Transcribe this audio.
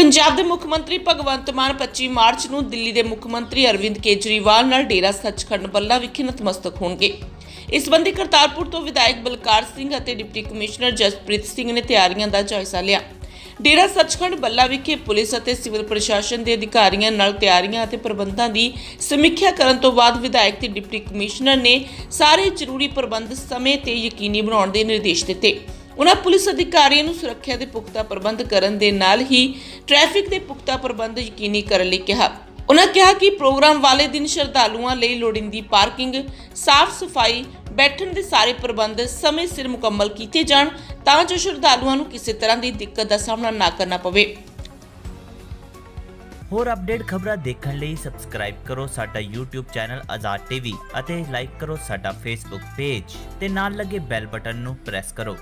ਪੰਜਾਬ ਦੇ ਮੁੱਖ ਮੰਤਰੀ ਭਗਵੰਤ ਮਾਨ 25 ਮਾਰਚ ਨੂੰ ਦਿੱਲੀ ਦੇ ਮੁੱਖ ਮੰਤਰੀ ਅਰਵਿੰਦ ਕੇਜਰੀਵਾਲ ਨਾਲ ਡੇਰਾ ਸੱਚਖੰਡ ਬੱਲਾ ਵਿਖੇ ਨਤਮਸਤਕ ਹੋਣਗੇ। ਇਸ ਸੰਬੰਧੀ ਕਰਤਾਰਪੁਰ ਤੋਂ ਵਿਧਾਇਕ ਬਲਕਾਰ ਸਿੰਘ ਅਤੇ ਡਿਪਟੀ ਕਮਿਸ਼ਨਰ ਜਸਪ੍ਰੀਤ ਸਿੰਘ ਨੇ ਤਿਆਰੀਆਂ ਦਾ ਜਾਇਜ਼ਾ ਲਿਆ। ਡੇਰਾ ਸੱਚਖੰਡ ਬੱਲਾ ਵਿਖੇ ਪੁਲਿਸ ਅਤੇ ਸਿਵਲ ਪ੍ਰਸ਼ਾਸਨ ਦੇ ਅਧਿਕਾਰੀਆਂ ਨਾਲ ਤਿਆਰੀਆਂ ਅਤੇ ਪ੍ਰਬੰਧਾਂ ਦੀ ਸਮੀਖਿਆ ਕਰਨ ਤੋਂ ਬਾਅਦ ਵਿਧਾਇਕ ਤੇ ਡਿਪਟੀ ਕਮਿਸ਼ਨਰ ਨੇ ਸਾਰੇ ਜ਼ਰੂਰੀ ਪ੍ਰਬੰਧ ਸਮੇਂ ਤੇ ਯਕੀਨੀ ਬਣਾਉਣ ਦੇ ਨਿਰਦੇਸ਼ ਦਿੱਤੇ। ਉਨ੍ਹਾਂ ਪੁਲਿਸ ਅਧਿਕਾਰੀਆਂ ਨੂੰ ਸੁਰੱਖਿਆ ਦੇ ਪੁਖਤਾ ਪ੍ਰਬੰਧ ਕਰਨ ਦੇ ਨਾਲ ਹੀ ਟ੍ਰੈਫਿਕ ਦੇ ਪੁਖਤਾ ਪ੍ਰਬੰਧ ਯਕੀਨੀ ਕਰਨ ਲਈ ਕਿਹਾ। ਉਨ੍ਹਾਂ ਕਿਹਾ ਕਿ ਪ੍ਰੋਗਰਾਮ ਵਾਲੇ ਦਿਨ ਸ਼ਰਧਾਲੂਆਂ ਲਈ ਲੋੜੀਂਦੀ ਪਾਰਕਿੰਗ, ਸਾਫ਼ ਸਫ਼ਾਈ, ਬੈਠਣ ਦੇ ਸਾਰੇ ਪ੍ਰਬੰਧ ਸਮੇਂ ਸਿਰ ਮੁਕੰਮਲ ਕੀਤੇ ਜਾਣ ਤਾਂ ਜੋ ਸ਼ਰਧਾਲੂਆਂ ਨੂੰ ਕਿਸੇ ਤਰ੍ਹਾਂ ਦੀ ਦਿੱਕਤ ਦਾ ਸਾਹਮਣਾ ਨਾ ਕਰਨਾ ਪਵੇ। ਹੋਰ ਅਪਡੇਟ ਖਬਰਾਂ ਦੇਖਣ ਲਈ ਸਬਸਕ੍ਰਾਈਬ ਕਰੋ ਸਾਡਾ YouTube ਚੈਨਲ ਆਜ਼ਾਦ ਟੀਵੀ ਅਤੇ ਲਾਈਕ ਕਰੋ ਸਾਡਾ Facebook ਪੇਜ ਤੇ ਨਾਲ ਲੱਗੇ ਬੈਲ ਬਟਨ ਨੂੰ ਪ੍ਰੈਸ ਕਰੋ।